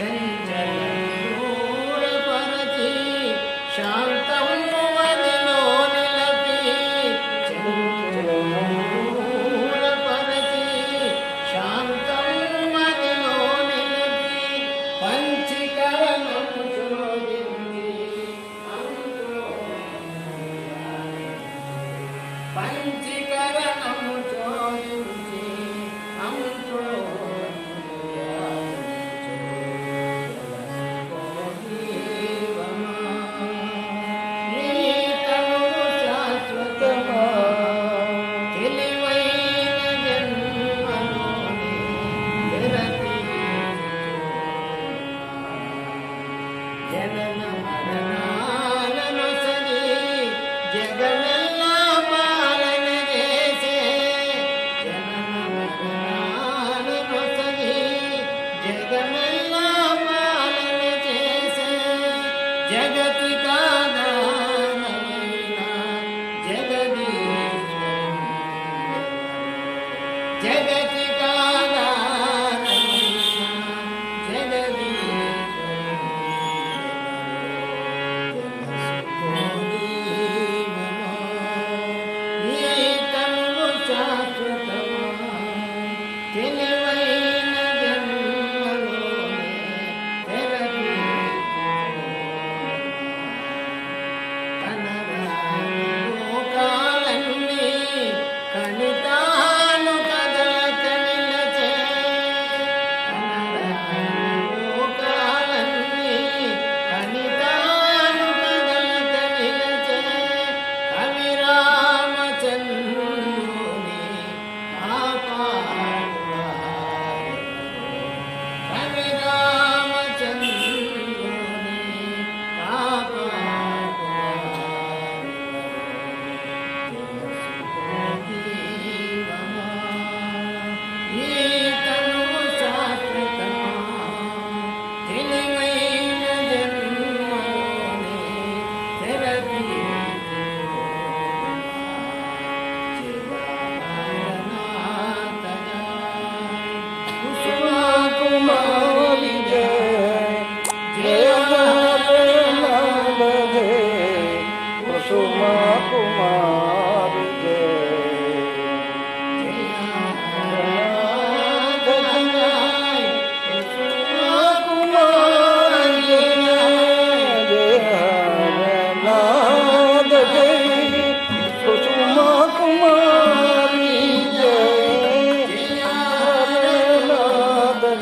Jay. జనన మరణాలను సరి జగమెల్లా పాలన చేసే జనన మరణాలను సరి జగమెల్లా పాలన చేసే జగతి కాదైనా జగదీ జగ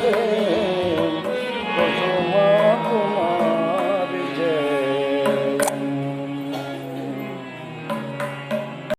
때